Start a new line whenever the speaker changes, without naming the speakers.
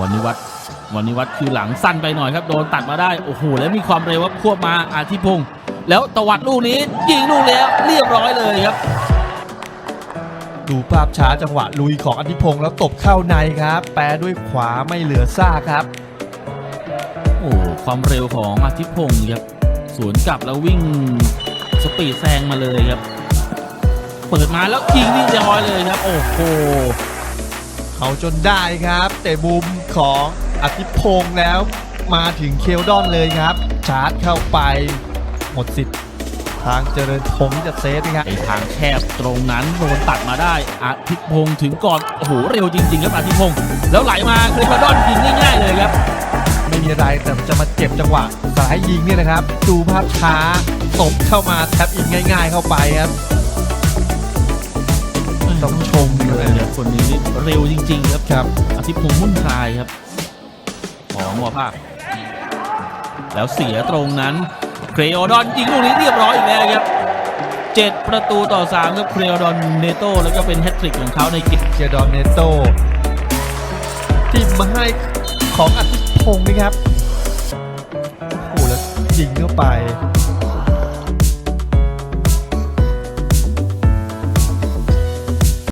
วันนิวัฒน์วันนิวัฒน์คือหลังสั้นไปหน่อยครับโดนตัดมาได้โอ้โหแล้วมีความเร็วครับควบมาอาทิพงศ์แล้วตวัดลูกนี้ยิงลูกแล้วเรียบร้อยเลยครับ
ดูภาพช้าจังหวะลุยของอธิพงศ์แล้วตบเข้าในครับ แปรด้วยขวาไม่เหลือซากครับ
โอ้ความเร็วของอาทิตย์พงศ์ครับสวนกลับแล้ววิ่งสปีดแซงมาเลยครับ เปิดมาแล้วยิงนี่เรียบร้อยเลยครับ โอ้โห
เอาจนได้ครับแต่มุมของอธิพงศ์แล้วมาถึงเคลดอนเลยครับ ชาร์จเข้าไป หมดสิทธิ์ ทางเจริญพงศ์ที่จะเซฟนะครับ
ไอทางแคบตรงนั้นโดนตัดมาได้อาทิตย์พงศ์ถึงก่อน โอ้โห เร็วจริง ๆ ครับอาทิตย์พงศ์แล้วไหลมาเคลคาดอนยิงง่ายๆเลยครับ
ไม่มีอะไรแต่จะมาเจ็บจังหวะสายยิงเนี่ยนะครับ ดูภาพช้าตบเข้ามาแทบอินง่าย ๆ เข้าไปครับ
เร็วจริง ๆ ครับ
ครับ
อาทิตย์พงศ์มุ่นคลายครับของวอภาค แล้วเสียตรงนั้นเครโอดอนยิงลูกนี้เรียบร้อยอีกแล้วครับเจ็ดประตูต่อสามครับเครโอดอนเนโตแล้วก็เป็นแฮตทริกของเขาในเกม
เจดอนเนโตที่มาให้ของอธิพงศ์นะครับโอ้โหแล้วยิงเข้าไป